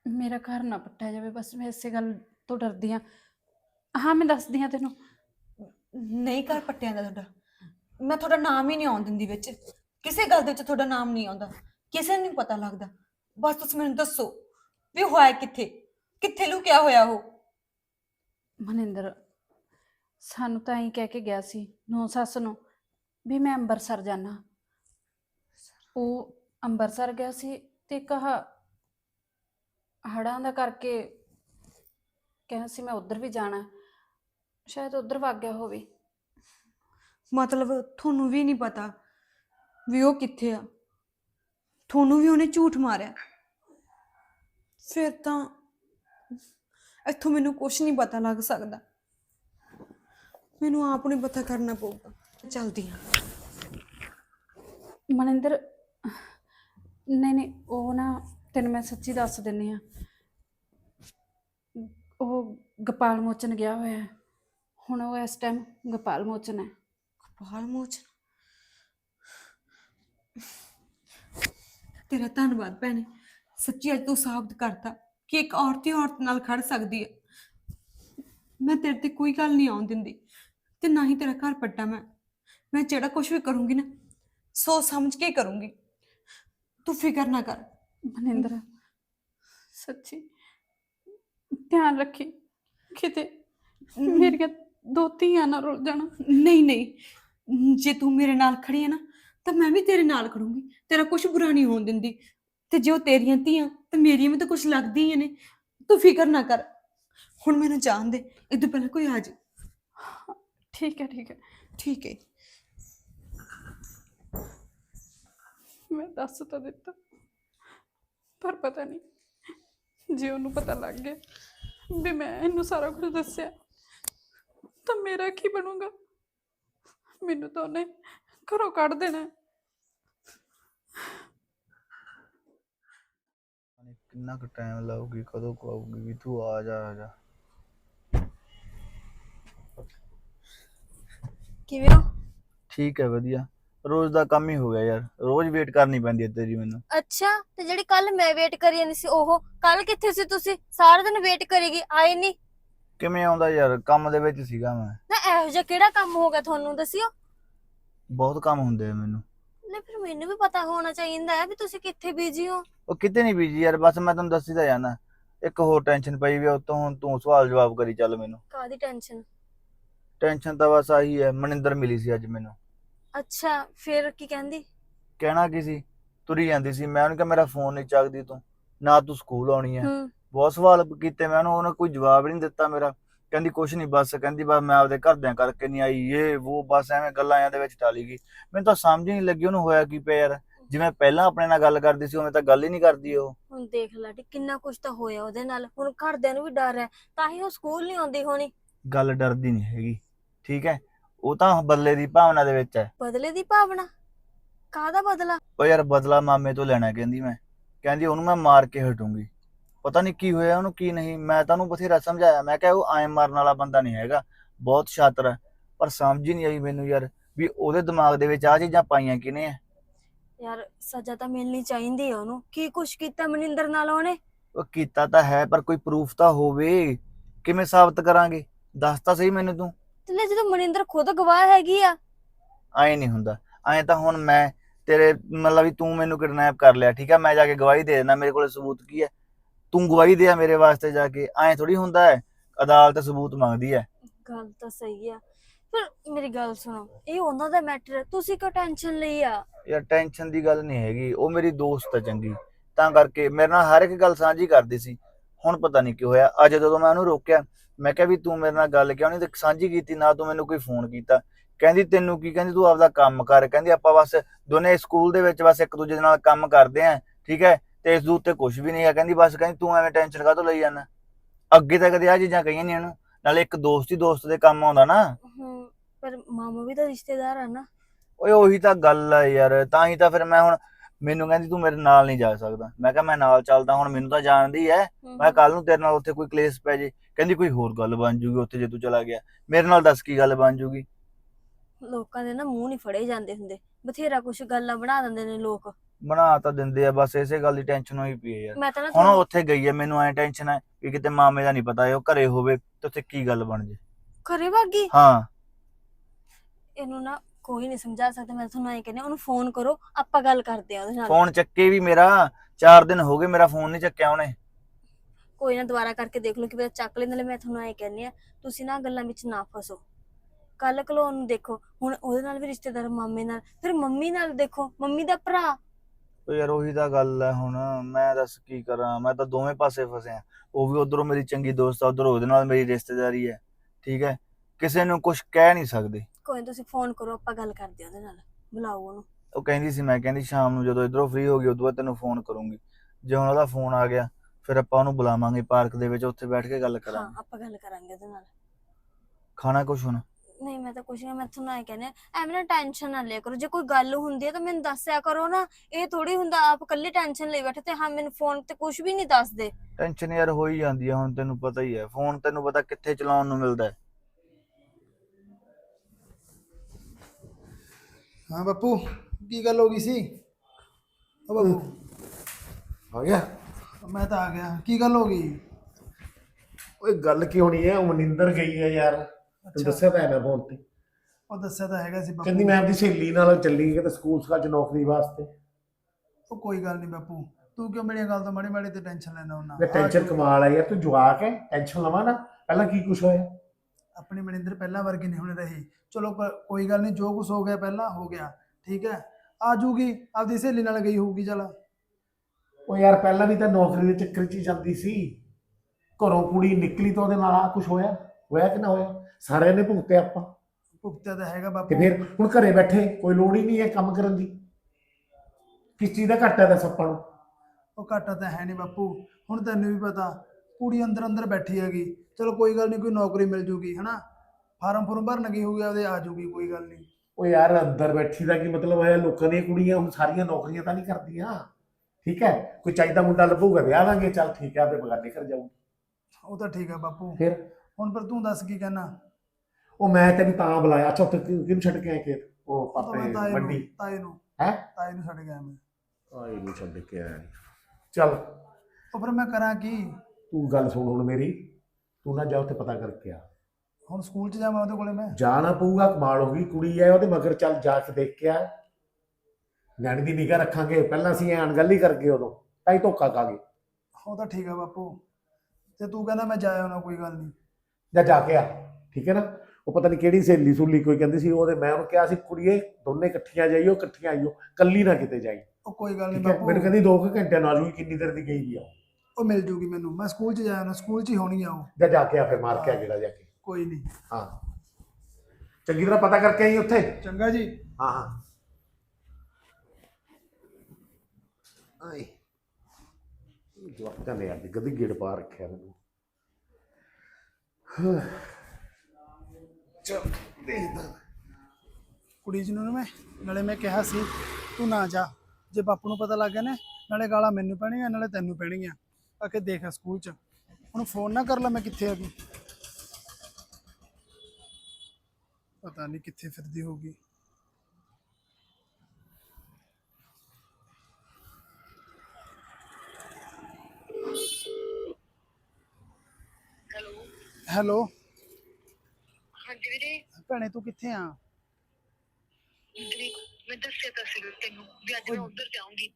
ਮੇਰਾ ਘਰ ਨਾ ਪੱਟਿਆ ਜਾਵੇ ਬਸ ਮੈਂ ਇਸੇ ਗੱਲ ਤੋਂ ਡਰਦੀ ਆ। ਹਾਂ ਮੈਂ ਦੱਸਦੀ ਆ ਤੈਨੂੰ। ਨਹੀਂ ਘਰ ਪੱਟਿਆਂ ਦਾ ਤੁਹਾਡਾ। ਮੈਂ ਤੁਹਾਡਾ ਨਾਮ ਹੀ ਨਹੀਂ ਆਉਣ ਦਿੰਦੀ ਵਿੱਚ। ਕਿਸੇ ਗੱਲ ਦੇ ਵਿੱਚ ਤੁਹਾਡਾ ਨਾਮ ਨਹੀਂ ਆਉਂਦਾ। ਕਿਸੇ ਨੂੰ ਨਹੀਂ ਪਤਾ ਲੱਗਦਾ। ਬਸ ਤੁਸੀਂ ਮੈਨੂੰ ਦੱਸੋ ਵੀ ਹੋਇਆ ਕਿੱਥੇ? ਕਿੱਥੇ ਲੁਕਿਆ ਹੋਇਆ ਉਹ? ਮਨਿੰਦਰ ਸਾਨੂੰ ਤਾਂ ਹੀ ਕਹਿ ਕੇ ਗਿਆ ਸੀ ਨੌ ਸੱਸ ਨੂੰ ਵੀ ਮੈਂ ਅੰਮ੍ਰਿਤਸਰ ਜਾਣਾ ਉਹ ਅੰਮ੍ਰਿਤਸਰ ਗਿਆ ਸੀ ਤੇ ਕਹਾ ਹੜਾਂ ਦਾ ਕਰਕੇ ਕਹਿੰਦਾ ਸੀ ਮੈਂ ਉਧਰ ਵੀ ਜਾਣਾ ਸ਼ਾਇਦ ਉਧਰ ਵਗ ਗਿਆ ਹੋਵੇ। ਮਤਲਬ ਤੁਹਾਨੂੰ ਵੀ ਨਹੀਂ ਪਤਾ ਵੀ ਉਹ ਕਿੱਥੇ ਆ। ਤੁਹਾਨੂੰ ਵੀ ਉਹਨੇ ਝੂਠ ਮਾਰਿਆ। ਫਿਰ ਤਾਂ ਇੱਥੋਂ ਮੈਨੂੰ ਕੁਝ ਨਹੀਂ ਪਤਾ ਲੱਗ ਸਕਦਾ। ਮੈਨੂੰ ਆਪ ਨੂੰ ਪਤਾ ਕਰਨਾ ਪਊਗਾ। ਚਲਦੀ ਹਾਂ। ਮਨਿੰਦਰ ਨਹੀਂ ਨਹੀਂ ਉਹ ਨਾ ਤੈਨੂੰ ਮੈਂ ਸੱਚੀ ਦੱਸ ਦਿੰਨੀ ਆ ਉਹ ਗੋਪਾਲ ਮੋਚਨ ਗਿਆ ਹੋਇਆ। ਹੈ ਹੁਣ ਉਹ ਇਸ ਟਾਈਮ ਗੋਪਾਲ ਮੋਚਨ ਹੈ। ਕਪਾਲ ਮੋਚਨ? ਤੇਰਾ ਧੰਨਵਾਦ ਭੈਣੇ। ਸੱਚੀ ਅੱਜ ਤੂੰ ਸਾਬਤ ਕਰਤਾ ਕਿ ਇੱਕ ਔਰਤ ਹੀ ਔਰਤ ਨਾਲ ਖੜ ਸਕਦੀ ਹੈ। ਮੈਂ ਤੇਰੇ ਤੇ ਕੋਈ ਗੱਲ ਨਹੀਂ ਆਉਣ ਦਿੰਦੀ ਤੇ ਨਾ ਹੀ ਤੇਰਾ ਘਰ ਪੱਟਾ ਮੈਂ। ਮੈਂ ਜਿਹੜਾ ਕੁਝ ਵੀ ਕਰੂੰਗੀ ਨਾ ਸੋਚ ਸਮਝ ਕੇ ਕਰੂੰਗੀ। ਤੂੰ ਫਿਕਰ ਨਾ ਕਰ। ਮਨਿੰਦਰ ਸੱਚੀ ਧਿਆਨ ਰੱਖੀ। ਕਿਤੇ ਮੇਰੀਆਂ ਦੋ ਧੀਆਂ ਨਾ ਰੁੱਲ ਜਾਣ। ਨਹੀਂ ਨਹੀਂ। ਜੇ ਤੂੰ ਮੇਰੇ ਨਾਲ ਖੜੀ ਹੈ ਨਾ ਤਾਂ ਮੈਂ ਵੀ ਤੇਰੇ ਨਾਲ ਖੜੂੰਗੀ। ਤੇਰਾ ਕੁਝ ਬੁਰਾ ਨਹੀਂ ਹੋਣ ਦਿੰਦੀ। ਤੇ ਜੇ ਉਹ ਤੇਰੀਆਂ ਧੀਆਂ ਤੇ ਮੇਰੀਆਂ ਵੀ ਤਾਂ ਕੁਝ ਲੱਗਦੀਆਂ ਨੇ। ਤੂੰ ਫਿਕਰ ਨਾ ਕਰ। ਹੁਣ ਮੈਨੂੰ ਜਾਣ ਦੇ। ਇਦੋਂ ਪਹਿਲਾਂ ਕੋਈ ਆ ਜਾ ਠੀਕ ਹੈ ਠੀਕ ਹੈ। ਠੀਕ ਹੈ। ਮੈਂ ਦੱਸ ਤਾਂ ਦਿੱਤਾ। ਪਰ ਪਤਾ ਨਹੀਂ ਜੇ ਉਹਨੂੰ ਪਤਾ ਲੱਗ ਗਿਆ ਵੀ ਮੈਂ ਇਹਨੂੰ ਸਾਰਾ ਕੁਝ ਦੱਸਿਆ ਤਾਂ ਮੇਰਾ ਕੀ ਬਣੂਗਾ? ਮੈਨੂੰ ਤਾਂ ਉਹਨੇ ਘਰੋਂ ਕੱਢ ਦੇਣਾ। ਨੀ ਕਿੰਨਾ ਕੁ ਟਾਈਮ ਲਾਊਗੀ ਕਦੋਂ ਕੁ ਆਊਗੀ ਵੀ ਤੂੰ ਆ ਜਾ ਆ ਜਾ। ਕਿਵੇਂ ਹੋ? ਠੀਕ ਹੈ ਵਧੀਆ। ਰੋਜ਼ ਦਾ ਕੰਮ ਹੀ ਹੋ ਗਿਆ ਯਾਰ। ਰੋਜ਼ ਵੇਟ ਕਰਨੀ ਪੈਂਦੀ ਹੈ ਤੇਰੀ ਮੈਨੂੰ। ਅੱਛਾ ਤੇ ਜਿਹੜੀ ਕੱਲ ਮੈਂ ਵੇਟ ਕਰੀ ਜਾਂਦੀ ਸੀ ਉਹ ਕੱਲ ਕਿੱਥੇ ਸੀ ਤੁਸੀਂ? ਸਾਰਾ ਦਿਨ ਵੇਟ ਕਰੀਗੀ ਆਏ ਨਹੀਂ ਕਿਵੇਂ ਆਉਂਦਾ ਯਾਰ? ਕੰਮ ਦੇ ਵਿੱਚ ਸੀਗਾ ਮੈਂ। ਨਾ ਇਹੋ ਜਿਹਾ ਕਿਹੜਾ ਕੰਮ ਹੋ ਗਿਆ ਤੁਹਾਨੂੰ ਦੱਸਿਓ। ਬਹੁਤ ਕੰਮ ਹੁੰਦੇ ਆ ਮੈਨੂੰ। ਲੈ ਫਿਰ ਮੈਨੂੰ ਵੀ ਪਤਾ ਹੋਣਾ ਚਾਹੀਦਾ ਹੈ ਵੀ ਤੁਸੀਂ ਕਿੱਥੇ ਬੀਜੀ ਹੋ। ਉਹ ਕਿਤੇ ਨਹੀਂ ਬੀਜੀ ਯਾਰ ਬਸ ਮੈਂ ਤੈਨੂੰ ਦੱਸੀ ਤਾਂ ਜਾਣਾ ਇੱਕ ਹੋਰ ਟੈਨਸ਼ਨ ਪਈ ਵੀ ਉਤੋਂ ਹੁਣ ਤੂੰ ਸਵਾਲ ਜਵਾਬ ਕਰੀ ਚੱਲ ਮੈਨੂੰ। ਕਾਦੀ ਟੈਨਸ਼ਨ ਟੈਨਸ਼ਨ ਤਾਂ ਬਸ ਆਹੀ ਹੈ ਮਨਿੰਦਰ ਮਿਲੀ ਸੀ ਅੱਜ ਮੈਨੂੰ। ਅੱਛਾ ਫਿਰ ਕੀ ਕਹਿੰਦੀ? ਕਹਿਣਾ ਕੀ ਸੀ? ਤੁਰੀ ਜਾਂਦੀ ਸੀ। ਮੈਂ ਉਹਨੂੰ ਕਿਹਾ ਮੇਰਾ ਫੋਨ ਨਹੀਂ ਚੱਕਦੀ ਤੂੰ। ਨਾ ਤੂੰ ਸਕੂਲ ਆਉਣੀ ਹੈ। ਹੂੰ। ਬਹੁਤ ਸਵਾਲ ਕੀਤੇ ਮੈਂ ਉਹਨੂੰ ਉਹਨੇ ਕੋਈ ਜਵਾਬ ਨਹੀਂ ਦਿੱਤਾ ਮੇਰਾ। ਕਹਿੰਦੀ ਕੁਛ ਨਹੀਂ ਬਸ ਕਹਿੰਦੀ ਬਸ ਮੈਂ ਆਪਦੇ ਘਰਦਿਆਂ ਕਰਕੇ ਨਹੀਂ ਆਈ ਇਹ ਉਹ ਬਸ ਐਵੇਂ ਗੱਲਾਂ ਆਂ ਦੇ ਵਿੱਚ ਟਾਲੀ ਗਈ। ਮੈਨੂੰ ਤਾਂ ਸਮਝ ਹੀ ਨਹੀਂ ਲੱਗੀ ਉਹਨੂੰ ਹੋਇਆ ਕੀ ਪਿਆ ਯਾਰ। ਜਿਵੇਂ ਪਹਿਲਾਂ ਆਪਣੇ ਨਾਲ ਗੱਲ ਕਰਦੀ ਸੀ ਉਵੇਂ ਤਾਂ ਗੱਲ ਹੀ ਨਹੀਂ ਕਰਦੀ ਉਹ। ਹੁਣ ਦੇਖ ਲੈ ਟੀ ਕਿੰਨਾ ਕੁਝ ਤਾਂ ਹੋਇਆ ਉਹਦੇ ਨਾਲ। ਹੁਣ ਘਰਦਿਆਂ ਨੂੰ ਵੀ ਡਰ ਹੈ ਤਾਂ ਹੀ ਉਹ ਸਕੂਲ ਨਹੀਂ ਆਉਂਦੀ ਹੋਣੀ। ਗੱਲ ਡਰਦੀ ਨਹੀਂ ਹੈਗੀ ਠੀਕ ਹੈ ਉਹ ਤਾਂ ਬਦਲੇ ਦੀ ਭਾਵਨਾ ਦੇ ਵਿੱਚ ਹੈ ਬਦਲੇ ਦੀ ਭਾਵਨਾ? ਕਾਹਦਾ ਬਦਲਾ? ਉਹ ਯਾਰ ਬਦਲਾ ਮਾਮੇ ਤੋਂ ਲੈਣਾ ਕਹਿੰਦੀ ਮੈਂ। ਕਹਿੰਦੀ ਉਹਨੂੰ ਮੈਂ ਮਾਰ ਕੇ ਹਟੂੰਗੀ। ਪਤਾ ਨਹੀਂ ਕੀ ਹੋਇਆ ਉਹਨੂੰ ਕੀ ਨਹੀਂ ਮੈਂ ਤਾਂ ਉਹਨੂੰ ਬਥੇਰਾ ਸਮਝਾਇਆ ਮੈਂ ਕਿਹਾ ਉਹ ਐਂ ਮਾਰਨ ਵਾਲਾ ਬੰਦਾ ਨਹੀਂ ਹੈਗਾ ਬਹੁਤ ਸ਼ਾਤਰ ਹੈ ਪਰ ਸਮਝ ਹੀ ਨਹੀਂ ਆਈ ਮੈਨੂੰ ਯਾਰ ਵੀ ਉਹਦੇ ਦਿਮਾਗ ਦੇ ਵਿੱਚ ਆ ਚੀਜ਼ਾਂ ਪਾਈਆਂ ਕਿਨੇ ਆ। ਯਾਰ ਸਜ਼ਾ ਤਾਂ ਮਿਲਣੀ ਚਾਹੀਦੀ ਹੈ ਉਹਨੂੰ ਕੀ ਕੁਛ ਕੀਤਾ ਮਨਿੰਦਰ ਨਾਲ ਉਹਨੇ? ਉਹ ਕੀਤਾ ਤਾਂ ਹੈ ਪਰ ਕੋਈ ਪ੍ਰੂਫ ਤਾਂ ਹੋਵੇ ਕਿਵੇਂ ਸਾਬਤ ਕਰਾਂਗੇ ਦੱਸ ਤਾਂ ਸਹੀ ਮੈਨੂੰ ਤੂੰ। ਤੇ ਜਦੋਂ ਮਨਿੰਦਰ ਖੁਦ ਗਵਾਹ ਹੈਗੀ ਆ? ਐਂ ਨਹੀਂ ਹੁੰਦਾ ਐਂ ਤਾਂ ਹੁਣ ਮੈਂ ਤੇਰੇ ਮਤਲਬ ਵੀ ਤੂੰ ਮੈਨੂੰ ਕਿਡਨੈਪ ਕਰ ਲਿਆ ਠੀਕ ਹੈ ਮੈਂ ਜਾ ਕੇ ਗਵਾਹੀ ਦੇ ਦੇਣਾ ਮੇਰੇ ਕੋਲੇ ਸਬੂਤ ਕੀ ਹੈ ਤੂੰ ਗਵਾਹੀ ਦੇ ਆ ਮੇਰੇ ਵਾਸਤੇ ਜਾ ਕੇ ਐਂ ਥੋੜੀ ਹੁੰਦਾ ਹੈ ਅਦਾਲਤ ਸਬੂਤ ਮੰਗਦੀ ਹੈ। ਗੱਲ ਤਾਂ ਸਹੀ ਆ। ਪਰ ਮੇਰੀ ਗੱਲ ਸੁਣੋ ਇਹ ਉਹਨਾਂ ਦਾ ਮੈਟਰ ਹੈ ਤੁਸੀਂ ਕਿਉਂ ਟੈਨਸ਼ਨ ਲਈ ਆ? ਯਾਰ ਟੈਨਸ਼ਨ ਦੀ ਗੱਲ ਨਹੀਂ ਹੈਗੀ ਉਹ ਮੇਰੀ ਦੋਸਤ ਹੈ ਚੰਗੀ। ਤਾਂ ਕਰਕੇ ਮੇਰੇ ਨਾਲ ਹਰ ਇੱਕ ਗੱਲ ਸਾਂਝੀ ਕਰਦੀ ਸੀ। ਹੁਣ ਪਤਾ ਨਹੀਂ ਕੀ ਹੋਇਆ ਅੱਜ ਜਦੋਂ ਮੈਂ ਉਹਨੂੰ ਰੋਕਿਆ ਮੈਂ ਕਿਹਾ ਵੀ ਤੂੰ ਮੇਰੇ ਨਾਲ ਗੱਲ ਕਿਉਂ ਨਹੀਂ ਤੇ ਸਾਂਝੀ ਕੀਤੀ ਨਾ ਤੂੰ ਮੈਨੂੰ ਕੋਈ ਫੋਨ ਕੀਤਾ। ਕਹਿੰਦੀ ਤੈਨੂੰ ਕੀ? ਕਹਿੰਦੀ ਤੂੰ ਆਪਦਾ ਕੰਮ ਕਰ। ਕਹਿੰਦੀ ਆਪਾਂ ਬਸ ਦੋਨੇ ਸਕੂਲ ਦੇ ਵਿੱਚ ਬਸ ਇੱਕ ਦੂਜੇ ਦੇ ਨਾਲ ਕੰਮ ਕਰਦੇ ਆਂ ਠੀਕ ਹੈ? ਤੇ ਇਸ ਦੇ ਉੱਤੇ ਕੁਝ ਵੀ ਨਹੀਂ ਹੈ ਕਹਿੰਦੀ ਬਸ ਕਹਿੰਦੀ ਤੂੰ ਐਵੇਂ ਟੈਨਸ਼ਨ ਕਾਹਤੋਂ ਲਈ ਜਾਂਦਾ? ਅੱਗੇ ਤਾਂ ਕਦੇ ਆ ਚੀਜ਼ਾਂ ਕਹੀਆਂ ਨਹੀਂ ਇਹਨੂੰ। ਨਾਲੇ ਇੱਕ ਦੋਸਤ ਹੀ ਦੋਸਤ ਦੇ ਕੰਮ ਆਉਂਦਾ ਨਾ। ਪਰ ਮਾਮਾ ਵੀ ਤਾਂ ਰਿਸ਼ਤੇਦਾਰ ਆ ਨਾ। ਓਏ ਉਹੀ ਤਾਂ ਗੱਲ ਆ ਯਾਰ। ਤਾਂ ਹੀ ਤਾਂ ਫਿਰ ਮੈਂ ਹੁਣ ਮੈਨੂੰ ਕਹਿੰਦੀ ਤੂੰ ਮੇਰੇ ਨਾਲ ਨਹੀਂ ਜਾ ਸਕਦਾ। ਮੈਂ ਕਿਹਾ ਮੈਂ ਨਾਲ ਚੱਲਦਾ ਹੁਣ ਮੈਨੂੰ ਤਾਂ ਜਾਣਦੀ ਐ। ਮੈਂ ਕੱਲ ਨੂੰ ਤੇਰੇ ਨਾਲ ਉੱਥੇ ਕੋਈ ਕਲੇਸ਼ ਪੈ ਜੇ। ਕਹਿੰਦੀ ਕੋਈ ਹੋਰ ਗੱਲ ਬਣ ਜੂਗੀ ਉੱਥੇ ਜੇ ਤੂੰ ਚਲਾ ਗਿਆ। ਮੇਰੇ ਨਾਲ ਦੱਸ ਕੀ ਗੱਲ ਬਣ ਜੂਗੀ? ਲੋਕਾਂ ਦੇ ਨਾ ਮੂੰਹ ਨਹੀਂ ਫੜੇ ਜਾਂਦੇ ਹੁੰਦੇ। ਬਥੇਰਾ ਕੁਝ ਗੱਲਾਂ ਬਣਾ ਦਿੰਦੇ ਨੇ ਲੋਕ। ਬਣਾ ਤਾਂ ਦਿੰਦੇ ਆ ਬਸ ਇਸੇ ਗੱਲ ਦੀ ਟੈਨਸ਼ਨ ਹੋਈ ਪਈ ਹੈ ਯਾਰ। ਮੈਂ ਤਾਂ ਨਾ ਹੁਣ ਉਹ ਤੁਹਾਨੂੰ- ਉੱਥੇ ਗਈ ਹੈ ਮੈਨੂੰ ਐ ਟੈਨਸ਼ਨ ਹੈ ਕਿ ਕਿਤੇ ਮਾਮੇ ਦਾ ਨਹੀਂ ਪਤਾ ਇਹ ਉਹ ਘਰੇ ਹੋਵੇ ਤੇ ਉੱਥੇ ਕੀ ਗੱਲ ਬਣ ਜੇ। ਘਰੇ ਵਾਗੀ? ਹਾਂ। ਇਹਨੂੰ ਨਾ ਕੋਈ ਨਹੀਂ ਸਮਝਾ ਸਕਦਾ ਮੈਂ ਤੁਹਾਨੂੰ ਐਂ ਕਹਿੰਦੀ ਹਾਂ, ਉਹਨੂੰ ਫੋਨ ਕਰੋ ਆਪਾਂ ਗੱਲ ਕਰਦੇ ਆ ਉਹਦੇ ਨਾਲ। ਫੋਨ ਚੱਕੇ ਵੀ ਮੇਰਾ 4 ਦਿਨ ਹੋ ਗਏ ਮੇਰਾ ਫੋਨ ਨਹੀਂ ਚੱਕਿਆ ਉਹਨੇ। ਕੋਈ ਨਾ ਦੁਬਾਰਾ ਕਰਕੇ ਦੇਖ ਲਓ ਕਿ ਮੇਰਾ ਚੱਕ ਲੈ ਨਾਲੇ ਮੈਂ ਤੁਹਾਨੂੰ ਐਂ ਕਹਿੰਦੀ ਆ ਤੁਸੀਂ ਨਾ ਗੱਲਾਂ ਵਿੱਚ ਨਾ ਫਸੋ। ਕੱਲ ਕਲੋ ਨੂੰ ਦੇਖੋ ਹੁਣ ਉਹਦੇ ਨਾਲ ਵੀ ਰਿਸ਼ਤੇਦਾਰ ਮਾਮੇ ਨਾਲ ਫਿਰ ਮੰਮੀ ਨਾਲ ਦੇਖੋ ਮੰਮੀ ਦਾ ਭਰਾ। ਉਹ ਯਾਰ ਉਹੀ ਤਾਂ ਗੱਲ ਹੈ ਹੁਣ ਮੈਂ ਦੱਸ ਕੀ ਕਰਾਂ ਮੈਂ ਤਾਂ ਦੋਵੇਂ ਪਾਸੇ ਫਸਿਆ। ਉਹ ਵੀ ਉਧਰੋਂ ਮੇਰੀ ਚੰਗੀ ਦੋਸਤ ਆ ਉਧਰੋਂ ਉਹਦੇ ਨਾਲ ਮੇਰੀ ਰਿਸ਼ਤੇਦਾਰੀ ਹੈ ਠੀਕ ਹੈ? ਕਿਸੇ ਨੂੰ ਕੁਝ ਕਹਿ ਨਹੀਂ ਸਕਦੇ। ਕੋਈ ਨੀ ਤੁਸੀਂ ਫੋਨ ਕਰੋ ਆਪਾਂ ਗੱਲ ਕਰਦੇ ਆ ਉਹਦੇ ਨਾਲ ਬੁਲਾਓ ਉਹਨੂੰ। ਉਹ ਕਹਿੰਦੀ ਸੀ ਮੈਂ ਕਹਿੰਦੀ ਸ਼ਾਮ ਨੂੰ ਜਦੋਂ ਇਧਰੋਂ ਫ੍ਰੀ ਹੋ ਗਈ ਉਦੋਂ ਬਾਅਦ ਤੈਨੂੰ ਫੋਨ ਕਰੂੰਗੀ। ਜੇ ਹੁਣ ਉਹਦਾ ਫੋਨ ਆ ਗਿਆ ਫਿਰ ਆਪਾਂ ਉਹਨੂੰ ਬੁਲਾਵਾਂਗੇ ਪਾਰਕ ਦੇ ਵਿੱਚ ਉੱਥੇ ਬੈਠ ਕੇ ਗੱਲ ਹਾਂ ਕਰਾਂਗੇ। ਆਪਾਂ ਗੱਲ ਕਰਾਂਗੇ ਉਹਦੇ ਨਾਲ। ਖਾਣਾ ਕੁਛ ਹੁਣ? ਨਹੀਂ ਮੈਂ ਤਾਂ ਕੁਛ ਨਹੀਂ ਮੈਂ ਤੁਹਾਨੂੰ ਐਂ ਕਹਿੰਦੀ ਐਵੇਂ ਨਾ ਟੈਨਸ਼ਨ ਨਾ ਲਿਆ ਕਰੋ। ਜੇ ਕੋਈ ਗੱਲ ਹੁੰਦੀ ਹੈ ਤਾਂ ਮੈਨੂੰ ਦੱਸਿਆ ਕਰੋ ਨਾ। ਇਹ ਥੋੜੀ ਹੁੰਦਾ ਆਪ ਇਕੱਲੇ ਟੈਨਸ਼ਨ ਲਈ ਬੈਠੇ ਤੇ ਹਾਂ ਮੈਨੂੰ ਫੋਨ ਤੇ ਕੁਝ ਵੀ ਨਹੀਂ ਦੱਸਦੇ। ਟੈਨਸ਼ਨ ਯਾਰ ਹੋ ਹੀ ਜਾਂਦੀ ਹੈ ਹੁਣ ਤੈਨੂੰ ਪਤਾ ਹੀ ਹੈ। ਫੋਨ ਤੈਨੂੰ ਪਤਾ ਕਿੱਥੇ ਚਲਾਉਣ ਨੂੰ ਮਿਲਦਾ ਹੈ। ਹਾਂ ਬੱਪੂ ਕੀ ਗੱਲ ਹੋ ਗਈ ਸੀ? ਓ ਬੱਪੂ ਆ ਗਿਆ? ਮੈਂ ਤਾਂ ਆ ਗਿਆ। ਕੀ ਗੱਲ ਹੋ ਗਈ? ਓਏ ਗੱਲ ਕੀ ਹੋਣੀ ਹੈ? ਉਹ ਮਨਿੰਦਰ ਗਈ ਹੈ ਯਾਰ। ਤੈਨੂੰ ਦੱਸਿਆ ਤਾਂ ਹੈ ਮੈਂ ਫੋਨ ਤੇ। ਉਹ ਦੱਸਿਆ ਤਾਂ ਹੈਗਾ ਸੀ ਬੱਪੂ। ਕਹਿੰਦੀ ਮੈਂ ਆਪਣੀ ਸਹੇਲੀ ਨਾਲ ਚੱਲੀ ਕਿਤੇ ਸਕੂਲ ਸਕਾਲ ਚ ਨੌਕਰੀ ਵਾਸਤੇ। ਉਹ ਕੋਈ ਗੱਲ ਨਹੀਂ ਬੱਪੂ ਤੂੰ ਕਿਉਂ ਮੇਰੀ ਗੱਲ ਤੋਂ ਮਾੜੀ ਮਾੜੀ ਤੇ ਟੈਨਸ਼ਨ ਲੈਣਾ ਹੁੰਦਾ? ਮੈਂ ਟੈਨਸ਼ਨ ਕਮਾਲ ਆ ਯਾਰ ਤੂੰ ਜਵਾਕ ਹੈ ਟੈਨਸ਼ਨ ਲਵਾਂ ਨਾ ਪਹਿਲਾਂ ਕੀ ਕੁਛ ਹੋਇਆ? ਆਪਣੀ ਮਨਿੰਦਰ ਪਹਿਲਾਂ ਵਰਗੀ ਨਹੀਂ ਹੁਣ ਰਹੀ। ਚਲੋ ਕੋਈ ਗੱਲ ਨਹੀਂ ਜੋ ਕੁਝ ਹੋ ਗਿਆ ਪਹਿਲਾਂ ਹੋ ਗਿਆ ਠੀਕ ਹੈ? ਆ ਜੂਗੀ ਆਪਦੀ ਸਹੇਲੀ ਨਾਲ ਗਈ ਹੋਊਗੀ ਚਲ। ਉਹ ਯਾਰ ਪਹਿਲਾਂ ਵੀ ਤਾਂ ਨੌਕਰੀ ਦੇ ਚੱਕਰ 'ਚ ਹੀ ਜਾਂਦੀ ਸੀ। ਘਰੋਂ ਕੁੜੀ ਨਿਕਲੀ ਤਾਂ ਉਹਦੇ ਨਾਲ ਆ ਕੁਛ ਹੋਇਆ? ਹੋਇਆ ਕਿ ਨਾ ਹੋਇਆ? ਸਾਰਿਆਂ ਨੇ ਭੁਗਤੇ ਆਪਾਂ। ਭੁਗਤਿਆ ਤਾਂ ਹੈਗਾ ਤੇ ਬਾਪੂ ਫਿਰ ਹੁਣ ਘਰੇ ਬੈਠੇ ਕੋਈ ਲੋੜ ਹੀ ਨਹੀਂ ਹੈ ਕੰਮ ਕਰਨ ਦੀ। ਕਿਸ ਚੀਜ਼ ਦਾ ਘਾਟਾ ਦੱਸ ਆਪਾਂ ਨੂੰ? ਉਹ ਘਾਟਾ ਤਾਂ ਹੈ ਨਹੀਂ ਬਾਪੂ। ਹੁਣ ਤੈਨੂੰ ਵੀ ਪਤਾ ਕੁੜੀ ਅੰਦਰ ਅੰਦਰ ਬੈਠੀ ਹੈਗੀ। ਚਲੋ ਕੋਈ ਗੱਲ ਨਹੀਂ ਕੋਈ ਨੌਕਰੀ ਮਿਲ ਜੂਗੀ ਹਨਾ? ਫਾਰਮ ਫੁਰਮ ਭਰਨ ਗਈ ਹੋਊਗੀ ਉਹਦੇ ਆ ਜੂਗੀ ਕੋਈ ਗੱਲ ਨਹੀਂ। ਉਹ ਯਾਰ ਅੰਦਰ ਬੈਠੀ ਦਾ ਕੀ ਮਤਲਬ ਹੈ? ਲੋਕਾਂ ਦੀਆਂ ਕੁੜੀਆਂ ਹੁਣ ਸਾਰੀਆਂ ਨੌਕਰੀਆਂ ਤਾਂ ਨਹੀਂ ਕਰਦੀਆਂ। ਠੀਕ ਹੈ? ਕੋਈ ਚਾਹੀਦਾ ਮੁੰਡਾ ਲੱਭੂਗਾ ਵਿਆਹ ਲਾਂਗੇ ਚੱਲ ਠੀਕ ਹੈ ਆਪੇ ਬਗਾਨੇ ਕਰ ਜਾਊ ਉਹ ਤਾਂ ਠੀਕ ਹੈ ਬਾਪੂ। ਫਿਰ? ਹੁਣ ਪਰ ਤੂੰ ਦੱਸ ਕੀ ਕਹਿਣਾ? ਉਹ ਮੈਂ ਤੈਨੂੰ ਤਾਂ ਬੁਲਾਇਆ। ਅੱਛਾ ਉੱਥੇ ਕਿ- ਕਿਹਨੂੰ ਛੱਡ ਕੇ ਆਏ ਖੇਤ? ਉਹ ਮੈਂ ਪਾਪੇ ਤਾਏ ਵੱਡੀ। ਨੂੰ ਤਾਏ ਨੂੰ। ਹੈਂ? ਤਾਏ ਨੂੰ ਛੱਡ ਗਿਆ ਮੈਂ। ਆਈ ਨੂੰ ਛੱਡ ਕੇ ਆਇਆ ਚੱਲ। ਉਹ ਫਿਰ ਮੈਂ ਕਰਾਂ ਕੀ? ਤੂੰ ਗੱਲ ਸੁਣ ਹੁਣ ਮੇਰੀ। ਤੂੰ ਨਾ ਜਾ ਉੱਥੇ ਪਤਾ ਕਰਕੇ ਆ। ਹੁਣ ਸਕੂਲ 'ਚ ਜਾਵਾਂ ਉਹਦੇ ਕੋਲੇ ਮੈਂ? ਜਾਣਾ ਪਊਗਾ ਕਮਾਲ ਹੋ ਗਈ। ਕੁੜੀ ਹੈ ਉਹਦੇ ਮਗਰ ਚੱਲ ਜਾ ਕੇ ਦੇਖ ਕੇ ਆ। ਨਿਆਣੀ ਦੀ ਨਿਗਾਹ ਰੱਖਾਂਗੇ। ਪਹਿਲਾਂ ਅਸੀਂ ਐਨ ਗੱਲ ਹੀ ਕਰਕੇ ਉਦੋਂ। ਤਾਂ ਹੀ ਧੋਖਾ ਖਾ ਗਏ। ਉਹ ਤਾਂ ਠੀਕ ਹੈ ਬਾਪੂ। ਤੇ ਤੂੰ ਕਹਿੰਦਾ ਮੈਂ ਜਾਇਆ ਨਾ ਕੋਈ ਗੱਲ ਨਹੀਂ ਜਾਂ ਜਾ ਕੇ ਆ। ਠੀਕ ਹੈ ਨਾ? ਉਹ ਪਤਾ ਨਹੀਂ ਕਿਹੜੀ ਸਹੇਲੀ ਸੁਲੀ ਕੋਈ ਕਹਿੰਦੀ ਸੀ ਉਹਦੇ ਮੈਂ ਉਹਨੂੰ ਕਿਹਾ ਸੀ ਕੁੜੀਏ ਦੋਨੇ ਇਕੱਠੀਆਂ ਜਾਈਓ ਇਕੱਠੀਆਂ ਆਈਓ ਕੱਲੀ ਨਾ ਕਿਤੇ ਜਾਈ। ਉਹ ਕੋਈ ਗੱਲ ਨਹੀਂ ਠੀਕ ਹੈ? ਬਾਪੂ। ਮੈਨੂੰ ਕਹਿੰਦੀ 2 ਘੰਟੇ ਨਾਲ ਜੂਗੀ ਕਿੰਨੀ ਦੇਰ ਦੀ ਗਈ ਆ ਉਹ। ਉਹ ਮਿਲ ਜੂਗੀ ਮੈਨੂੰ ਮੈਂ ਸਕੂਲ 'ਚ ਜਾਇਆ ਨਾ ਸਕੂਲ 'ਚ ਹੀ ਹੋਣੀ ਆ ਉਹ। ਜਾਂ ਜਾ ਕੇ ਆ ਫਿਰ ਮਾਰ ਕੇ ਆ ਜਿਹੜਾ ਜਾ ਕੇ। ਕੋਈ ਨਹੀਂ। ਹਾਂ। ਚੰਗੀ ਤਰ੍ਹਾਂ ਪਤਾ ਕਰਕੇ ਆਈ ਉੱਥੇ? ਚੰਗਾ ਜੀ। ਹਾਂ ਹਾਂ। ਆਏ। ਜਵਾਕਾਂ ਨੇ ਅੱਜ ਗਦੀ ਗੇੜ ਪਾ ਰੱਖਿਆ ਮੈਨੂੰ। ਚਲ ਦੇਖਦਾ ਕੁੜੀ ਜੀ ਨੂੰ ਨਾ ਮੈਂ ਨਾਲੇ ਮੈਂ ਕਿਹਾ ਸੀ ਤੂੰ ਨਾ ਜਾ। ਜੇ ਬਾਪੂ ਨੂੰ ਪਤਾ ਲੱਗ ਗਿਆ ਨਾ ਨਾਲੇ ਗਾਲਾਂ ਮੈਨੂੰ ਪੈਣਗੀਆਂ ਨਾਲੇ ਤੈਨੂੰ ਪੈਣਗੀਆਂ। ਆ ਕੇ ਦੇਖ ਸਕੂਲ 'ਚ। ਹੁਣ ਫੋਨ ਨਾ ਕਰ ਲੈ ਮੈਂ ਕਿੱਥੇ ਆ ਗਈ। ਪਤਾ ਨਹੀਂ ਕਿੱਥੇ ਫਿਰਦੀ ਹੋਊਗੀ। ਹੈਲੋ। ਹੈਲੋ। ਭੈਣੇ ਤੂੰ ਕਿੱਥੇ ਆ? ਮੈਂ ਦੱਸਿਆ ਤਾਂ ਸੀ ਤੈਨੂੰ ਵੀ ਅੱਜ ਮੈਂ ਉੱਧਰ ਜਾਊਂਗੀ।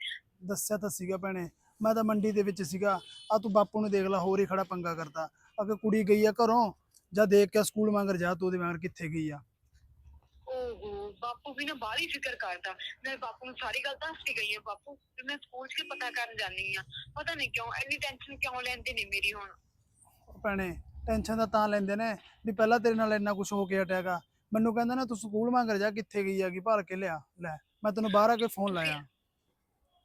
ਦੱਸਿਆ ਤਾਂ ਸੀਗਾ ਭੈਣੇ। ਮੈਂ ਤਾਂ ਮੰਡੀ ਦੇ ਵਿੱਚ ਸੀਗਾ। ਆ ਤੂੰ ਬਾਪੂ ਨੂੰ ਦੇਖ ਲੈ ਹੋਰ ਹੀ ਖੜਾ ਪੰਗਾ ਕਰਦਾ। ਅਗੇ ਕੁੜੀ ਗਈ ਆ ਘਰੋਂ ਜਾਂ ਦੇਖ ਕੇ ਸਕੂਲ ਮੰਗਰ ਜਾ ਤੂੰ ਉਹਦੇ ਮੰਗਰ ਕਿੱਥੇ ਗਈ ਆ? ਓਹੋ ਬਾਪੂ ਵੀ ਨਾ ਬਾਹਲੀ ਫਿਕਰ ਕਰਦਾ। ਮੈਂ ਬਾਪੂ ਨੂੰ ਸਾਰੀ ਗੱਲ ਦੱਸ ਕੇ ਗਈ ਆ ਬਾਪੂ। ਵੀ ਮੈਂ ਸਕੂਲ 'ਚ ਪਤਾ ਕਰਨ ਜਾਣੀ ਆ। ਪਤਾ ਨਹੀਂ ਕਿਉਂ ਇੰਨੀ ਟੈਨਸ਼ਨ ਕਿਉਂ ਲੈਂਦੇ ਨੇ ਮੇਰੀ ਹੁਣ? ਭੈਣੇ ਟੈਨਸ਼ਨ ਤਾਂ ਤਾਂ ਲੈਂਦੇ ਨੇ ਵੀ ਪਹਿਲਾਂ ਤੇਰੇ ਨਾਲ ਇੰਨਾ ਕੁਝ ਹੋ ਕੇ ਹਟਿਆਗਾ। ਮੈਨੂੰ ਕਹਿੰਦਾ ਨਾ ਤੂੰ ਸਕੂਲ ਮੰਗਰ ਜਾ ਕਿੱਥੇ ਗਈ ਆਗੀ ਭਰ ਕੇ ਲਿਆ ਲੈ। ਮੈਂ ਤੈਨੂੰ ਬਾਹਰ ਆ ਕੇ ਫੋਨ ਲਾਇਆ।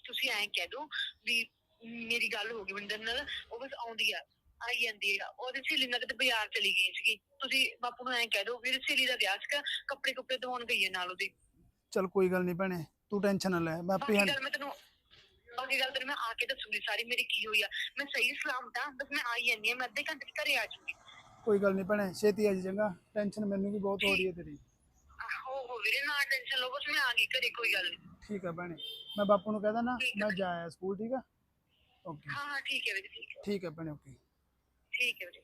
ਤੁਸੀਂ ਐਂ ਕਹਿ ਦੋ ਵੀ ਮੇਰੀ ਗੱਲ ਹੋ ਗਈ ਮੰਦਰ ਨਾਲ ਉਹ ਬਸ ਆਉਂਦੀ ਆ ਆਈ ਜਾਂਦੀ ਆ। ਉਹਦੀ ਸਹੇਲੀ ਨਾਲ ਕਿਤੇ ਬਾਜ਼ਾਰ ਚਲੀ ਗਈ ਸੀਗੀ। ਤੁਸੀਂ ਬਾਪੂ ਨੂੰ ਐਂ ਕਹਿ ਦੋ ਵੀ ਸਹੇਲੀ ਦਾ ਵਿਆਹ ਸੀਗਾ ਕੱਪੜੇ ਕੁੱਪੜੇ ਧਵਾਉਣ ਗਈ ਹੈ ਨਾਲ ਉਹਦੇ। ਚਲ ਕੋਈ ਗੱਲ ਨਹੀਂ ਭੈਣੇ ਤੂੰ ਟੈਨਸ਼ਨ ਨਾ ਲੈ ਮੈਂ ਆਪੇ ਬਾਕੀ ਹਾਂ ਗੱਲ ਮੈਂ ਤੈਨੂੰ ਬਾਕੀ ਗੱਲ ਤੈਨੂੰ ਮੈਂ ਆ ਕੇ ਦੱਸੂਗੀ ਸਾਰੀ ਮੇਰੀ ਕੀ ਹੋਈ ਆ। ਮੈਂ ਸਹੀ ਸਲਾਮਤ ਆ ਬਸ ਮੈਂ ਆਈ ਜਾਂਦੀ ਆ ਮੈਂ ਅੱਧੇ ਘੰਟੇ 'ਚ ਘਰੇ ਆ ਜਾਊਂਗੀ ਕੋਈ ਗੱਲ ਨਹੀਂ ਭੈਣੇ ਛੇਤੀ ਆ ਜੀ ਚੰਗਾ। ਟੈਨਸ਼ਨ ਮੈਨੂੰ ਵੀ ਬਹੁਤ ਹੋ ਰਹੀ ਹੈ ਤੇਰੀ। ਹੋ ਹੋ ਵੀਰੇ ਨਾ ਟੈਨਸ਼ਨ ਲਓ ਬਸ ਮੈਂ ਆ ਗਈ ਘਰੇ ਕੋਈ ਗੱਲ ਨਹੀਂ। ਠੀਕ ਆ ਭੈਣੇ। ਮੈਂ ਬਾਪੂ ਨੂੰ ਕਹਦਾ ਨਾ ਆ। ਮੈਂ ਜਾ ਆਇਆ ਸਕੂਲ ਠੀਕ ਆ? ਓਕੇ ਹਾਂ ਹਾਂ ਠੀਕ ਹੈ ਵੀਰੇ ਠੀਕ ਹੈ। ਠੀਕ ਹੈ ਭੈਣੇ ਓਕੇ ਠੀਕ ਹੈ ਵੀਰੇ।